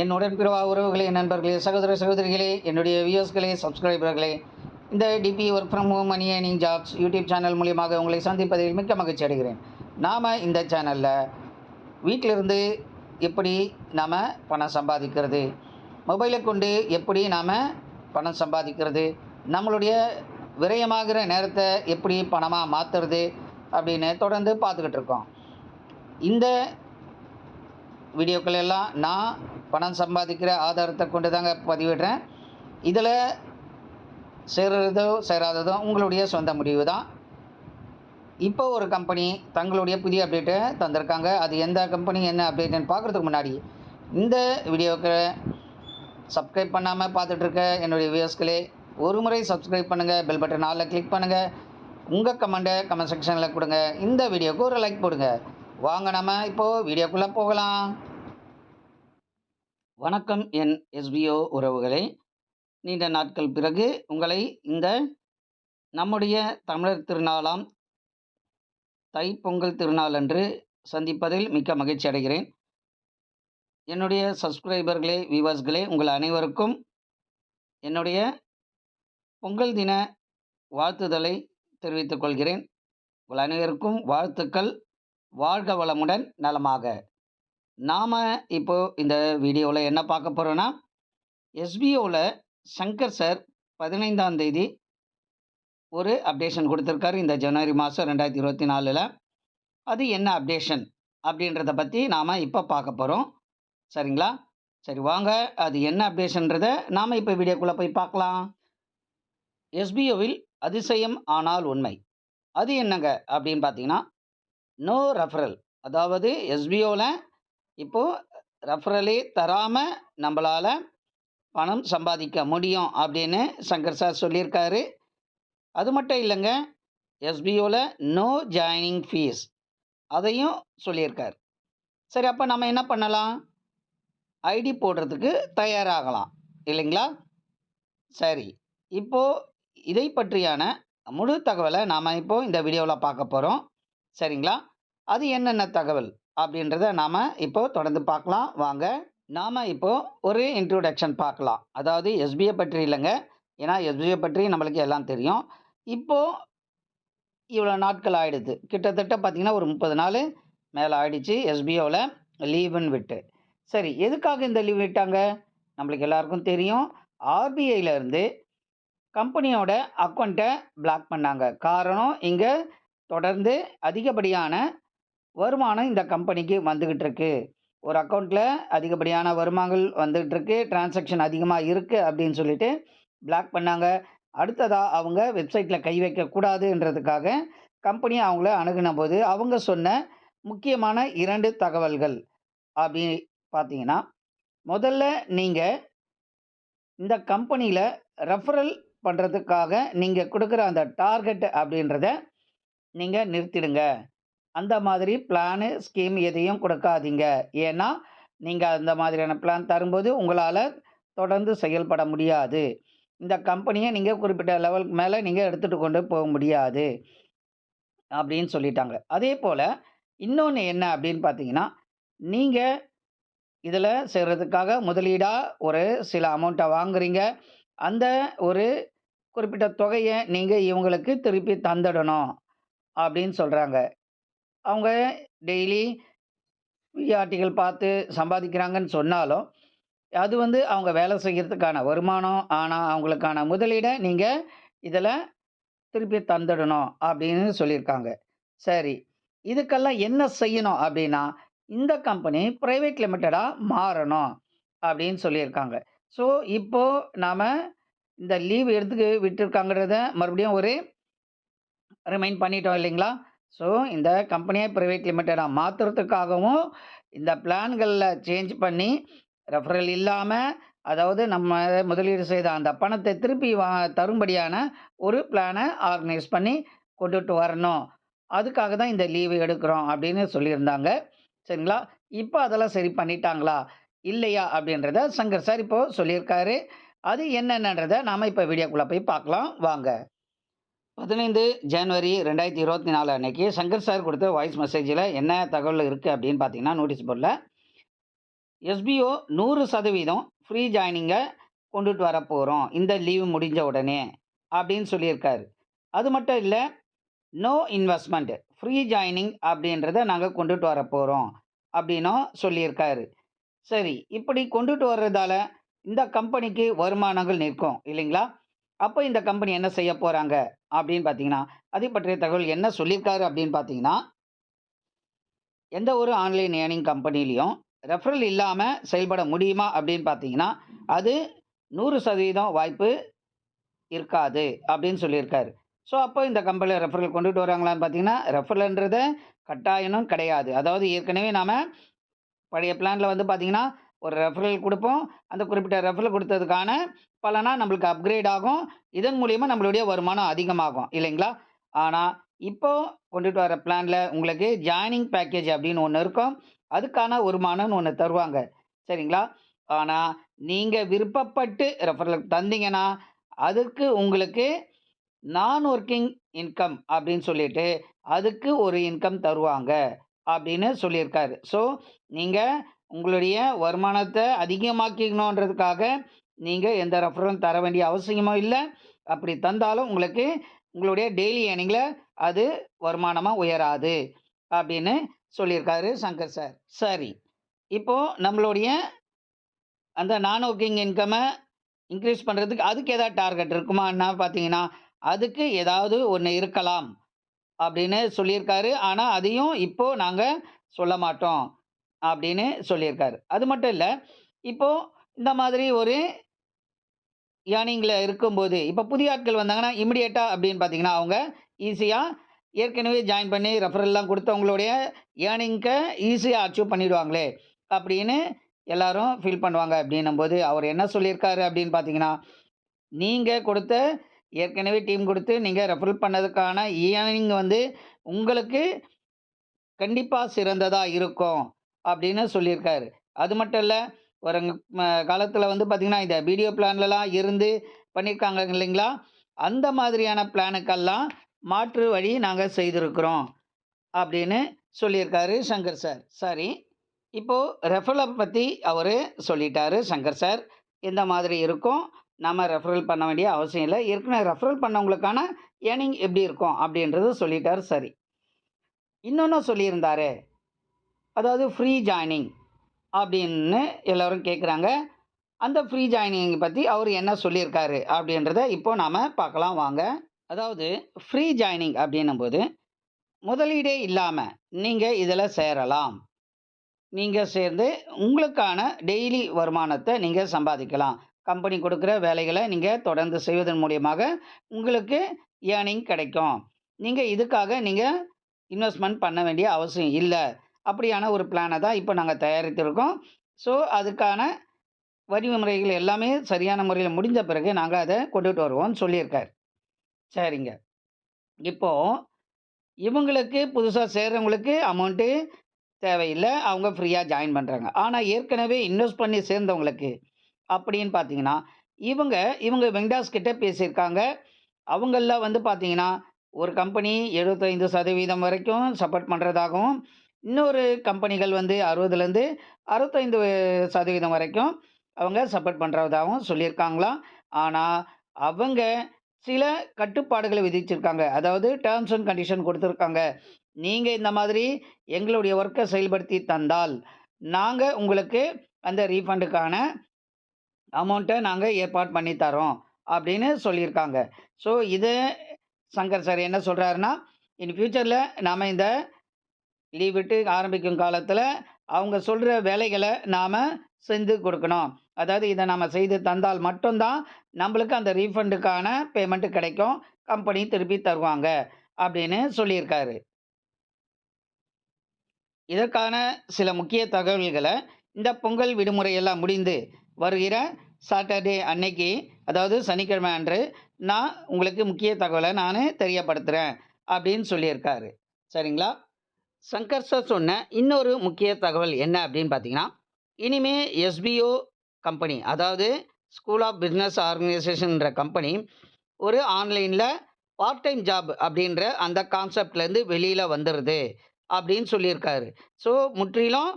என் உடன்பிறவா உறவுகளே நண்பர்களே சகோதர சகோதரிகளே என்னுடைய வியூஸ்களே சப்ஸ்கிரைபர்களே இந்த DP work from home money earning jobs YouTube channel மூலியமாக உங்களை சந்திப்பதில் மிக்க மகிழ்ச்சி அடைகிறேன். நாம் இந்த சேனலில் வீட்டிலிருந்து எப்படி நாம் பணம் சம்பாதிக்கிறது மொபைலை கொண்டு எப்படி நாம் பணம் சம்பாதிக்கிறது நம்மளுடைய விரயமாகிற நேரத்தை எப்படி பணமாக மாற்றுறது அப்படின்னு தொடர்ந்து பார்த்துக்கிட்டு இருக்கோம். இந்த வீடியோக்கள் எல்லாம் நான் பணம் சம்பாதிக்கிற ஆதாரத்தை கொண்டு தாங்க பதிவிடுறேன். இதில் சேர்றதோ சேராததோ உங்களுடைய சொந்த முடிவு தான். இப்போ ஒரு கம்பெனி தங்களுடைய புதிய அப்டேட்டை தந்திருக்காங்க. அது எந்த கம்பெனி என்ன அப்டேட்டுன்னு பார்க்குறதுக்கு முன்னாடி இந்த வீடியோவுக்கு சப்ஸ்கிரைப் பண்ணாமல் பார்த்துட்ருக்க என்னுடைய வியூஸ்களே ஒரு முறை சப்ஸ்கிரைப் பண்ணுங்கள் பெல் பட்டன் ஆலில் கிளிக் பண்ணுங்கள் உங்கள் கமெண்ட்டை கமெண்ட் செக்ஷனில் கொடுங்க. இந்த வீடியோவுக்கு ஒரு லைக் போடுங்க. வாங்க நம்ம இப்போது வீடியோக்குள்ளே போகலாம். வணக்கம் என் எஸ்பிஓ உறவுகளே. நீண்ட நாட்கள் பிறகு உங்களை இந்த நம்முடைய தமிழர் திருநாளாம் தைப்பொங்கல் திருநாள் அன்று சந்திப்பதில் மிக்க மகிழ்ச்சி அடைகிறேன். என்னுடைய சப்ஸ்கிரைபர்களே வியூவர்ஸ்களே உங்கள் அனைவருக்கும் என்னுடைய பொங்கல் தின வாழ்த்துதலை தெரிவித்துக் கொள்கிறேன். உங்கள் அனைவருக்கும் வாழ்த்துக்கள். வாழ்க வளமுடன் நலமாக. நாம் இப்போ இந்த வீடியோவில் என்ன பார்க்க போகிறோன்னா எஸ்பிஓவில் சங்கர் சார் பதினைந்தாம் தேதி ஒரு அப்டேஷன் கொடுத்துருக்காரு. இந்த ஜனவரி மாதம் ரெண்டாயிரத்தி இருபத்தி நாலில். அது என்ன அப்டேஷன் அப்படின்றத பற்றி நாம் இப்போ பார்க்க போகிறோம் சரிங்களா? சரி வாங்க. அது என்ன அப்டேஷன்றதை நாம் இப்போ வீடியோக்குள்ளே போய் பார்க்கலாம். எஸ்பிஓவில் அதிசயம் ஆனால் உண்மை. அது என்னங்க அப்படின்னு பார்த்தீங்கன்னா நோ ரெஃபரல் அதாவது எஸ்பிஓவில் இப்போது ரெஃபரலே தராமல் நம்மளால் பணம் சம்பாதிக்க முடியும் அப்படின்னு சங்கர் சார் சொல்லியிருக்காரு. அது மட்டும் இல்லைங்க எஸ்பிஓவில் நோ ஜாயினிங் ஃபீஸ் அதையும் சொல்லியிருக்கார். சரி அப்போ நம்ம என்ன பண்ணலாம்? ஐடி போடுறதுக்கு தயாராகலாம் இல்லைங்களா? சரி இப்போது இதை பற்றியான முழு தகவலை நாம் இப்போது இந்த வீடியோவில் பார்க்க போகிறோம் சரிங்களா? அது என்னென்ன தகவல்? அப்படின்றத நாம் இப்போது தொடர்ந்து பார்க்கலாம். வாங்க நாம் இப்போது ஒரு இன்ட்ரோடக்ஷன் பார்க்கலாம். அதாவது எஸ்பிஐ பற்றி இல்லைங்க. ஏன்னா எஸ்பிஐ பற்றி நம்மளுக்கு எல்லாம் தெரியும். இப்போது இவ்வளோ நாட்கள் ஆகிடுது கிட்டத்தட்ட பார்த்திங்கன்னா ஒரு முப்பது நாள் மேலே ஆகிடுச்சு எஸ்பிஓவில் லீவுன்னு விட்டு. சரி எதுக்காக இந்த லீவ் விட்டாங்க? நம்மளுக்கு எல்லாருக்கும் தெரியும். ஆர்பிஐலேருந்து கம்பெனியோட அக்கௌண்ட்டை பிளாக் பண்ணாங்க. காரணம் இங்கே தொடர்ந்து அதிகப்படியான வருமானம் இந்த கம்பெனிக்கு வந்துக்கிட்டு இருக்கு ஒரு அக்கௌண்ட்டில் அதிகப்படியான வருமானங்கள் வந்துகிட்டு இருக்கு டிரான்சாக்ஷன் அதிகமாக இருக்குது அப்படின்னு சொல்லிட்டு பிளாக் பண்ணாங்க. அடுத்ததாக அவங்க வெப்சைட்டில் கை வைக்கக்கூடாதுன்றதுக்காக கம்பெனி அவங்கள அணுகின போது அவங்க சொன்ன முக்கியமான இரண்டு தகவல்கள் அப்படி பார்த்தீங்கன்னா முதல்ல நீங்கள் இந்த கம்பெனியில் ரெஃபரல் பண்ணுறதுக்காக நீங்கள் கொடுக்குற அந்த டார்கெட் அப்படின்றத நீங்கள் நிறுத்திடுங்க. அந்த மாதிரி பிளானு ஸ்கீம் எதையும் கொடுக்காதீங்க. ஏன்னா நீங்கள் அந்த மாதிரியான பிளான் தரும்போது உங்களால் தொடர்ந்து செயல்பட முடியாது. இந்த கம்பெனியை நீங்கள் குறிப்பிட்ட லெவலுக்கு மேலே நீங்கள் எடுத்துகிட்டு கொண்டு போக முடியாது. அப்படின்னு சொல்லிட்டாங்க. அதே போல் இன்னொன்று என்ன அப்படின்னு பார்த்தீங்கன்னா நீங்கள் இதில் செய்கிறதுக்காக முதலீடாக ஒரு சில அமௌண்ட்டை வாங்குறீங்க. அந்த ஒரு குறிப்பிட்ட தொகையை நீங்கள் இவங்களுக்கு திருப்பி தந்துடணும் அப்படின்னு சொல்கிறாங்க அவங்க டெய்லி ஆர்டிகள் பார்த்து சம்பாதிக்கிறாங்கன்னு சொன்னாலும் அது வந்து அவங்க வேலை செய்கிறதுக்கான வருமானம் ஆனால் அவங்களுக்கான முதலீடை நீங்கள் இதில் திருப்பி தந்துடணும் அப்படின்னு சொல்லியிருக்காங்க. சரி இதுக்கெல்லாம் என்ன செய்யணும் அப்படின்னா இந்த கம்பெனி ப்ரைவேட் லிமிட்டடாக மாறணும் அப்படின்னு சொல்லியிருக்காங்க. ஸோ இப்போது நாம் இந்த லீவ் எடுத்துக்கு விட்டுருக்காங்கிறத மறுபடியும் ஒரு ரிமைண்ட் பண்ணிட்டோம் இல்லைங்களா? ஸோ இந்த கம்பெனியை ப்ரைவேட் லிமிட்டடாக மாற்றுறதுக்காகவும் இந்த பிளான்களில் சேஞ்ச் பண்ணி ரெஃபரல் இல்லாமல் அதாவது நம்ம முதலீடு செய்த அந்த பணத்தை திருப்பி வா தரும்படியான ஒரு பிளானை ஆர்கனைஸ் பண்ணி கொண்டுட்டு வரணும். அதுக்காக தான் இந்த லீவு எடுக்கிறோம் அப்படின்னு சொல்லியிருந்தாங்க. சரிங்களா? இப்போ அதெல்லாம் சரி பண்ணிட்டாங்களா? இல்லையா? அப்படின்றத சங்கர் சார் இப்போது சொல்லியிருக்காரு. அது என்னென்னன்றதை நாம் இப்போ வீடியோக்குள்ளே போய் பார்க்கலாம். வாங்க. பதினைந்து ஜனவரி ரெண்டாயிரத்தி இருபத்தி நாலு அன்னைக்கு சங்கர் சார் கொடுத்த வாய்ஸ் மெசேஜில் என்ன தகவல் இருக்குது அப்படின்னு பார்த்தீங்கன்னா நோட்டீஸ் போர்டில் எஸ்பிஓ நூறு சதவீதம் ஃப்ரீ ஜாயினிங்கை கொண்டுட்டு வர போகிறோம் இந்த லீவு முடிஞ்ச உடனே அப்படின்னு சொல்லியிருக்காரு. அது மட்டும் இல்லை நோ இன்வெஸ்ட்மெண்ட் ஃப்ரீ ஜாயினிங் அப்படின்றத நாங்கள் கொண்டுட்டு வர போகிறோம் அப்படின்னும் சொல்லியிருக்காரு. சரி இப்படி கொண்டுட்டு வர்றதால இந்த கம்பெனிக்கு வருமானங்கள் நிற்கும் இல்லைங்களா? அப்போ இந்த கம்பெனி என்ன செய்ய போகிறாங்க அப்படின்னு பார்த்தீங்கன்னா அதை பற்றிய தகவல் என்ன சொல்லியிருக்காரு அப்படின்னு பார்த்தீங்கன்னா எந்த ஒரு ஆன்லைன் ஏர்னிங் கம்பெனிலையும் ரெஃபரல் இல்லாமல் செயல்பட முடியுமா அப்படின்னு பார்த்தீங்கன்னா அது நூறு சதவீதம் வாய்ப்பு இருக்காது அப்படின்னு சொல்லியிருக்காரு. ஸோ அப்போ இந்த கம்பெனியில் ரெஃபரல் கொண்டுட்டு வராங்களான்னு பார்த்தீங்கன்னா ரெஃபரல்ன்றது கட்டாயமும் கிடையாது. அதாவது ஏற்கனவே நாம் பழைய பிளானில் வந்து பார்த்தீங்கன்னா ஒரு ரெஃபரல் கொடுப்போம். அந்த குறிப்பிட்ட ரெஃபரல் கொடுத்ததுக்கான பலனா நம்மளுக்கு அப்கிரேட் ஆகும். இதன் மூலியமாக நம்மளுடைய வருமானம் அதிகமாகும். இல்லைங்களா? ஆனால் இப்போ கொண்டுட்டு வர பிளானில் உங்களுக்கு ஜாயினிங் பேக்கேஜ் அப்படின்னு ஒன்று இருக்கும். அதுக்கான வருமானம்னு ஒன்று தருவாங்க. சரிங்களா? ஆனால் நீங்கள் விருப்பப்பட்டு ரெஃபரல் தந்தீங்கன்னா அதுக்கு உங்களுக்கு நான் ஒர்க்கிங் இன்கம் அப்படின்னு சொல்லிட்டு அதுக்கு ஒரு இன்கம் தருவாங்க அப்படின்னு சொல்லியிருக்காரு. ஸோ நீங்கள் உங்களுடைய வருமானத்தை அதிகமாக்கிக்கணுன்றதுக்காக நீங்கள் எந்த ரெஃபரலும் தர வேண்டிய அவசியமும் இல்லை. அப்படி தந்தாலும் உங்களுக்கு உங்களுடைய டெய்லி ஏர்னிங்கில் அது வருமானமாக உயராது அப்படின்னு சொல்லியிருக்காரு சங்கர் சார் சரி இப்போது நம்மளுடைய அந்த நான் ஒர்க்கிங் இன்கம்மை இன்க்ரீஸ் பண்ணுறதுக்கு அதுக்கு ஏதாவது டார்கெட் இருக்குமான்னா பார்த்தீங்கன்னா அதுக்கு ஏதாவது ஒன்று இருக்கலாம் அப்படின்னு சொல்லியிருக்காரு. ஆனால் அதையும் இப்போது நாங்கள் சொல்ல மாட்டோம். அப்படின்னு சொல்லியிருக்காரு. அது மட்டும் இல்லை இப்போது இந்த மாதிரி ஒரு ஏர்னிங்கில் இருக்கும்போது இப்போ புதிய ஆட்கள் வந்தாங்கன்னா இமிடியேட்டாக அப்படின்னு பார்த்தீங்கன்னா அவங்க ஈஸியாக ஏற்கனவே ஜாயின் பண்ணி ரெஃபரல்லாம் கொடுத்தவங்களுடைய ஏர்னிங்க்கை ஈஸியாக அச்சீவ் பண்ணிவிடுவாங்களே அப்படின்னு எல்லாரும் ஃபீல் பண்ணுவாங்க. அப்படின்னும்போது அவர் என்ன சொல்லியிருக்காரு அப்படின்னு பார்த்தீங்கன்னா நீங்கள் கொடுத்த ஏற்கனவே டீம் கொடுத்து நீங்கள் ரெஃபரல் பண்ணதுக்கான ஏர்னிங் வந்து உங்களுக்கு கண்டிப்பாக சிறந்ததாக இருக்கும். அப்படின்னு சொல்லியிருக்காரு. அது மட்டும் இல்லை ஒரு காலத்தில் வந்து பார்த்திங்கன்னா இந்த வீடியோ பிளான்லலாம் இருந்து பண்ணியிருக்காங்க இல்லைங்களா? அந்த மாதிரியான பிளானுக்கெல்லாம் மாற்று வழி நாங்கள் செய்திருக்கிறோம் அப்படின்னு சொல்லியிருக்காரு சங்கர் சார். சரி இப்போது ரெஃபரலை பற்றி அவர் சொல்லிட்டாரு சங்கர் சார். இந்த மாதிரி இருக்கும். நம்ம ரெஃபரல் பண்ண வேண்டிய அவசியம் இல்லை. ஏற்கனவே ரெஃபரல் பண்ணவங்களுக்கான ஏர்னிங் எப்படி இருக்கும் அப்படின்றது சொல்லிட்டாரு. சரி இன்னொன்று சொல்லியிருந்தாரு. அதாவது ஃப்ரீ ஜாயினிங் அப்படின்னு எல்லோரும் கேட்குறாங்க அந்த ஃப்ரீ ஜாயினிங் பற்றி அவர் என்ன சொல்லியிருக்காரு அப்படின்றத இப்போ நாம் பார்க்கலாம் வாங்க. அதாவது ஃப்ரீ ஜாயினிங் அப்படின்னும்போது முதலீடே இல்லாமல் நீங்கள் இதில் சேரலாம். நீங்கள் சேர்ந்து உங்களுக்கான டெய்லி வருமானத்தை நீங்கள் சம்பாதிக்கலாம். கம்பெனி கொடுக்குற வேலைகளை நீங்கள் தொடர்ந்து செய்வதன் மூலியமாக உங்களுக்கு ஏர்னிங் கிடைக்கும். நீங்கள் இதுக்காக நீங்கள் இன்வெஸ்ட்மெண்ட் பண்ண வேண்டிய அவசியம் இல்லை. அப்படியான ஒரு பிளானை தான் இப்போ நாங்கள் தயாரித்திருக்கோம். ஸோ அதுக்கான வழிமுறைகள் எல்லாமே சரியான முறையில் முடிஞ்ச பிறகு நாங்கள் அதை கொண்டுட்டு வருவோம்னு சொல்லியிருக்கார். சரிங்க. இப்போது இவங்களுக்கு புதுசாக சேர்கிறவங்களுக்கு அமௌண்ட்டு தேவையில்லை. அவங்க ஃப்ரீயாக ஜாயின் பண்ணுறாங்க ஆனால் ஏற்கனவே இன்வெஸ்ட் பண்ணி சேர்ந்தவங்களுக்கு அப்படின்னு பார்த்தீங்கன்னா இவங்க இவங்க வெங்கடாஸ் கிட்டே பேசியிருக்காங்க. அவங்களில் வந்து பார்த்தீங்கன்னா ஒரு கம்பெனி எழுபத்தைந்து சதவீதம் வரைக்கும் சப்போர்ட் பண்ணுறதாகவும் இன்னொரு கம்பெனிகள் வந்து அறுபதுலேருந்து அறுபத்தைந்து சதவீதம் வரைக்கும் அவங்க சப்போர்ட் பண்ணுறதாகவும் சொல்லியிருக்காங்களாம் ஆனால் அவங்க சில கட்டுப்பாடுகளை விதிச்சிருக்காங்க. அதாவது டேர்ம்ஸ் அண்ட் கண்டிஷன் கொடுத்துருக்காங்க. நீங்கள் இந்த மாதிரி எங்களுடைய ஒர்க்கை செயல்படுத்தி தந்தால் நாங்கள் உங்களுக்கு அந்த ரீஃபண்டுக்கான அமௌண்ட்டை நாங்கள் ஏற்பாடு பண்ணி தரோம் அப்படின்னு சொல்லியிருக்காங்க. ஸோ இது சங்கர் சார் என்ன சொல்கிறாருன்னா இன் ஃப்யூச்சரில் நாம் இந்த லீவ் விட்டு ஆரம்பிக்கும் காலத்தில் அவங்க சொல்கிற வேலைகளை நாம் செஞ்சு கொடுக்கணும். அதாவது இதை நாம் செய்து தந்தால் மட்டும்தான் நம்மளுக்கு அந்த ரீஃபண்டுக்கான பேமெண்ட்டு கிடைக்கும். கம்பெனி திருப்பி தருவாங்க அப்படின்னு சொல்லியிருக்காரு. இதற்கான சில முக்கிய தகவல்களை இந்த பொங்கல் விடுமுறை எல்லாம் முடிந்து வருகிற சாட்டர்டே அன்னைக்கு அதாவது சனிக்கிழமை அன்று நான் உங்களுக்கு முக்கிய தகவலை நான் தெரியப்படுத்துகிறேன் அப்படின்னு சொல்லியிருக்காரு. சரிங்களா? சங்கர் சார் சொன்ன இன்னொரு முக்கிய தகவல் என்ன அப்படின்னு பார்த்தீங்கன்னா இனிமே எஸ்பிஓ கம்பெனி அதாவது ஸ்கூல் ஆஃப் பிஸ்னஸ் ஆர்கனைசேஷன்ன்ற கம்பெனி ஒரு ஆன்லைனில் பார்ட் டைம் ஜாப் அப்படின்ற அந்த கான்செப்ட்லேருந்து வெளியில் வந்துடுது அப்படின்னு சொல்லியிருக்காரு. ஸோ முற்றிலும்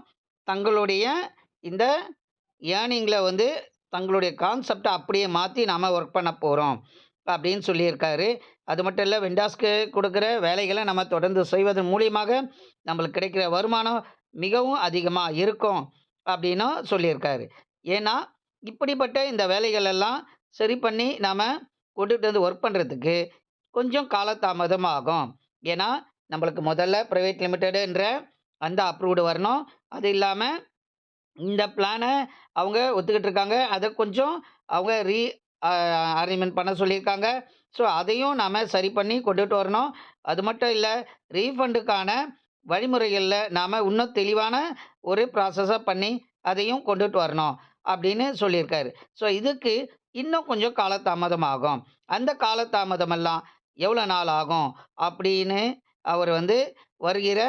தங்களுடைய இந்த ஏர்னிங்கில் வந்து தங்களுடைய கான்செப்டை அப்படியே மாற்றி நாம் ஒர்க் பண்ண போகிறோம் அப்படின்னு சொல்லியிருக்காரு. அது மட்டும் இல்லை வெண்டாஸ்க்கு கொடுக்குற வேலைகளை நம்ம தொடர்ந்து செய்வதன் மூலியமாக நம்மளுக்கு கிடைக்கிற வருமானம் மிகவும் அதிகமாக இருக்கும். அப்படின்னும் சொல்லியிருக்காரு. ஏன்னா, இப்படிப்பட்ட இந்த வேலைகள் எல்லாம் சரி பண்ணி நாம் கொண்டுட்டு வந்து ஒர்க் பண்ணுறதுக்கு கொஞ்சம் காலதாமதம் ஆகும். ஏன்னா, நம்மளுக்கு முதல்ல ப்ரைவேட் லிமிட்டடுன்ற அந்த அப்ரூவ்டு வரணும். அது இல்லாமல் இந்த பிளானை அவங்க ஒத்துக்கிட்டு இருக்காங்க. அதை கொஞ்சம் அவங்க ரீ அரேஞ்ச்மெண்ட் பண்ண சொல்லியிருக்காங்க. ஸோ, அதையும் நாம் சரி பண்ணி கொண்டுட்டு வரணும். அது மட்டும் இல்லை ரீஃபண்டுக்கான வழிமுறைகளில் நாம் இன்னும் தெளிவான ஒரு ப்ராசஸை பண்ணி அதையும் கொண்டுட்டு வரணும். அப்படின்னு சொல்லியிருக்காரு. ஸோ, இதுக்கு இன்னும் கொஞ்சம் காலதாமதம் ஆகும். அந்த காலதாமதமெல்லாம் எவ்வளோ நாள் ஆகும்? அப்படின்னு அவர் வந்து வருகிற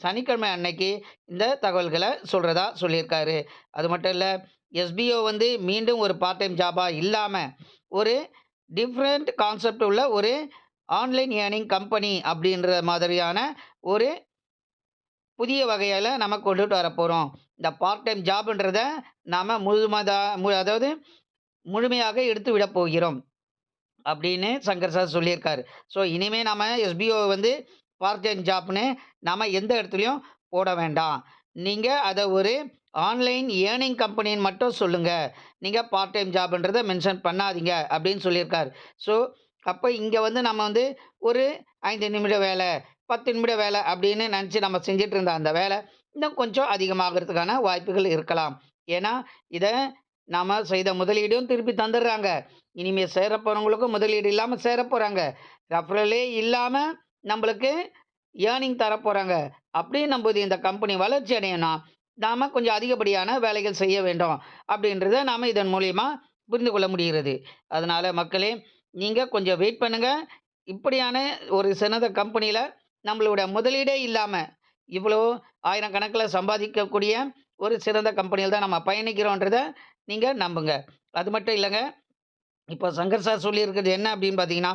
சனிக்கிழமை அன்னைக்கு இந்த தகவல்களை சொல்கிறதா சொல்லியிருக்காரு. அது மட்டும் இல்லை எஸ்பிஓ வந்து மீண்டும் ஒரு பார்ட் டைம் ஜாபாக இல்லாமல் ஒரு டிஃப்ரெண்ட் கான்செப்ட் உள்ள ஒரு ஆன்லைன் ஏர்னிங் கம்பெனி அப்படின்ற மாதிரியான ஒரு புதிய வகையில் நம்ம கொண்டுட்டு வரப்போகிறோம் இந்த பார்ட் டைம் ஜாப்ன்றத நாம் முழுமதா அதாவது முழுமையாக எடுத்து விட போகிறோம். அப்படின்னு சங்கர் சார் சொல்லியிருக்காரு. ஸோ, இனிமேல் நம்ம எஸ்பிஓ வந்து பார்ட் டைம் ஜாப்னு நம்ம எந்த இடத்துலையும் போட வேண்டாம். நீங்கள் அதை ஒரு ஆன்லைன் ஏர்னிங் கம்பெனின்னு மட்டும் சொல்லுங்கள் நீங்கள் பார்ட் டைம் ஜாப்ன்றதை மென்ஷன் பண்ணாதீங்க அப்படின்னு சொல்லியிருக்காரு. ஸோ, அப்போ இங்கே வந்து நம்ம வந்து ஒரு ஐந்து நிமிட வேலை பத்து நிமிட வேலை அப்படின்னு நினச்சி நம்ம செஞ்சிட்டு இருந்த அந்த வேலை இன்னும் கொஞ்சம் அதிகமாகறதுக்கான வாய்ப்புகள் இருக்கலாம். ஏன்னா, இதை நாம் செய்த முதலீடும் திருப்பி தந்துடுறாங்க. இனிமேல் சேர போகிறவங்களுக்கும் முதலீடு இல்லாமல் சேரப் போகிறாங்க ரெஃபரலே இல்லாமல் நம்மளுக்கு ஏர்னிங் தரப்போகிறாங்க அப்படின்னும் போது இந்த கம்பெனி வளர்ச்சி அடையணும்னா, நாம் கொஞ்சம் அதிகப்படியான வேலைகள் செய்ய வேண்டும். அப்படின்றத நாம் இதன் மூலயமா புரிந்து கொள்ள முடிகிறது. அதனால் மக்களே, நீங்கள் கொஞ்சம் வெயிட் பண்ணுங்கள் இப்படியான ஒரு சிறந்த கம்பெனியில் நம்மளோட முதலீடே இல்லாமல் இவ்வளோ ஆயிரக்கணக்குல சம்பாதிக்கக்கூடிய ஒரு சிறந்த கம்பெனியில் தான் நம்ம பயணிக்கிறோன்றத நீங்கள் நம்புங்க. அது மட்டும் இல்லைங்க இப்போ சங்கர் சார் சொல்லியிருக்கிறது என்ன அப்படின்னு பார்த்தீங்கன்னா,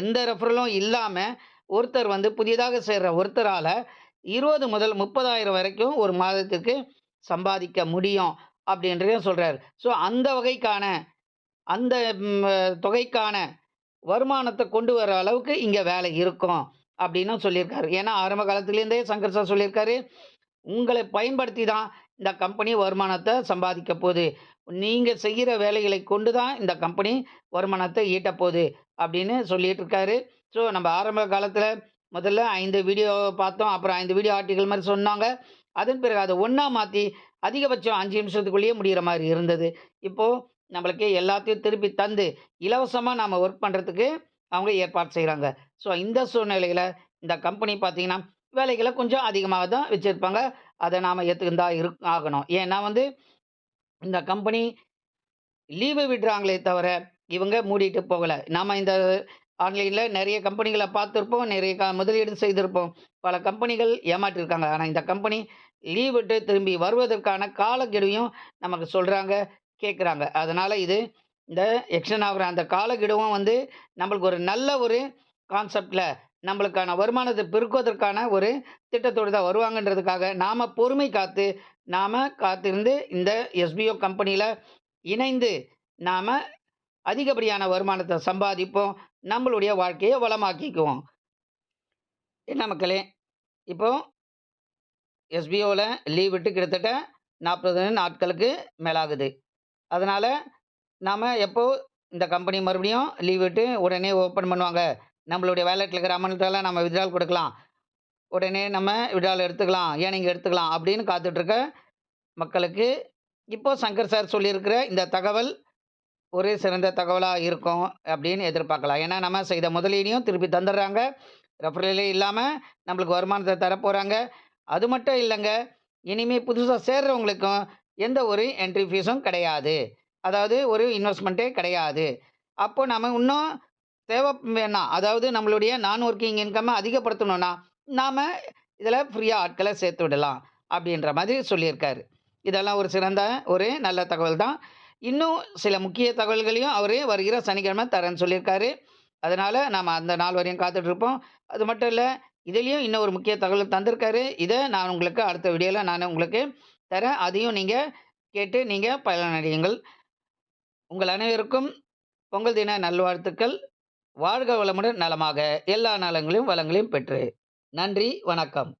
எந்த ரெஃபரலும் இல்லாமல் ஒருத்தர் வந்து புதியதாக சேர்ற ஒருத்தரால் இருபது முதல் 30,000 வரைக்கும் ஒரு மாதத்துக்கு சம்பாதிக்க முடியும். அப்படின்றதையும் சொல்கிறார் ஸோ, அந்த வகைக்கான அந்த தொகைக்கான வருமானத்தை கொண்டு வர அளவுக்கு இங்கே வேலை இருக்கும். அப்படின்னும் சொல்லியிருக்காரு. ஏன்னா, ஆரம்ப காலத்துலேருந்தே சங்கர் சார் சொல்லியிருக்காரு. உங்களை பயன்படுத்தி தான் இந்த கம்பெனி வருமானத்தை சம்பாதிக்கப் போகுது நீங்கள் செய்கிற வேலைகளை கொண்டு தான் இந்த கம்பெனி வருமானத்தை ஈட்டப் போகுது அப்படின்னு சொல்லிட்டு இருக்காரு. ஸோ, நம்ம ஆரம்ப காலத்தில் முதல்ல ஐந்து வீடியோ பார்த்தோம். அப்புறம் ஐந்து வீடியோ ஆர்டிகிள் மாதிரி சொன்னாங்க. அதன் பிறகு அதை ஒன்றா மாற்றி அதிகபட்சம் அஞ்சு நிமிஷத்துக்குள்ளேயே முடிகிற மாதிரி இருந்தது. இப்போது நம்மளுக்கு எல்லாத்தையும் திருப்பி தந்து இலவசமாக நாம் ஒர்க் பண்ணுறதுக்கு அவங்க ஏற்பாடு செய்கிறாங்க ஸோ, இந்த சூழ்நிலையில் இந்த கம்பெனி பார்த்திங்கன்னா வேலைகளை கொஞ்சம் அதிகமாக தான் வச்சுருப்பாங்க அதை நாம் ஏற்றுக்கிந்தா தான் இருக் ஆகணும். ஏன்னா வந்து இந்த கம்பெனி லீவு விடுறாங்களே தவிர, இவங்க மூடிட்டு போகலை நாம் இந்த ஆன்லைனில் நிறைய கம்பெனிகளை பார்த்துருப்போம் நிறைய க முதலீடு செய்திருப்போம். பல கம்பெனிகள் ஏமாற்றிருக்காங்க ஆனால் இந்த கம்பெனி லீவ் விட்டு திரும்பி வருவதற்கான காலக்கெடுவையும் நமக்கு சொல்கிறாங்க கேட்குறாங்க. அதனால் இது இந்த எக்ஷன் ஆகிற அந்த காலக்கெடுவும் வந்து நம்மளுக்கு ஒரு நல்ல ஒரு கான்செப்டில் நம்மளுக்கான வருமானத்தை பெருக்குவதற்கான ஒரு திட்டத்தோடு தான் வருவாங்கன்றதுக்காக நாம் பொறுமை காத்து, நாம் காத்திருந்து இந்த எஸ்பிஓ கம்பெனியில் இணைந்து நாம் அதிகப்படியான வருமானத்தை சம்பாதிப்போம். நம்மளுடைய வாழ்க்கையை வளமாக்கிக்குவோம். என்ன மக்களே, இப்போ எஸ்பிஓவில் லீவ் விட்டு கிட்டத்தட்ட 40 நாட்களுக்கு மேலாகுது அதனால் நாம் எப்போது எப்போ இந்த கம்பெனி மறுபடியும் லீவ் விட்டு உடனே ஓப்பன் பண்ணுவாங்க. நம்மளுடைய வேலெட்டில் இருக்கிற அமௌண்ட்டெல்லாம் நம்ம வித்ட்ரால் கொடுக்கலாம் உடனே நம்ம வித்ட்ரால் எடுத்துக்கலாம். ஏர்னிங் எடுத்துக்கலாம். அப்படின்னு காத்துட்ருக்க மக்களுக்கு, இப்போ சங்கர் சார் சொல்லியிருக்கிற இந்த தகவல் ஒரு சிறந்த தகவலாக இருக்கும் அப்படின்னு எதிர்பார்க்கலாம். ஏன்னா, நம்ம செய்த முதலீடையும் திருப்பி தந்துடுறாங்க. ரெஃபரலே இல்லாமல் நம்மளுக்கு வருமானத்தை தரப்போகிறாங்க அது மட்டும் இல்லைங்க இனிமேல் புதுசாக சேர்றவங்களுக்கும் எந்த ஒரு என்ட்ரி ஃபீஸும் கிடையாது. அதாவது ஒரு இன்வெஸ்ட்மெண்ட்டே கிடையாது. அப்போது நம்ம இன்னும் தேவை வேணாம் அதாவது நம்மளுடைய நான் ஒர்க்கிங் இன்கம்மை அதிகப்படுத்தணும்னா, நாம் இதில் ஃப்ரீயாக ஆட்களை சேர்த்து விடலாம். அப்படின்ற மாதிரி சொல்லியிருக்காரு. இதெல்லாம் ஒரு சிறந்த ஒரு நல்ல தகவல் தான். இன்னும் சில முக்கிய தகவல்களையும் அவரே வருகிற சனிக்கிழமை தரேன்னு சொல்லியிருக்காரு. அதனால் நாம் அந்த நாள் வரையும் காத்துட்ருப்போம் அது மட்டும் இல்லை இதுலேயும் இன்னும் ஒரு முக்கிய தகவல் தந்திருக்காரு. இதை நான் உங்களுக்கு அடுத்த வீடியோவில் நான் உங்களுக்கு தரேன். அதையும் நீங்கள் கேட்டு நீங்கள் பயனடையுங்கள் உங்கள் அனைவருக்கும் பொங்கல் தின நல்வாழ்த்துக்கள் வாழ்க வளமுடன் நலமாக எல்லா நலங்களையும் வளங்களையும் பெற்று நன்றி வணக்கம்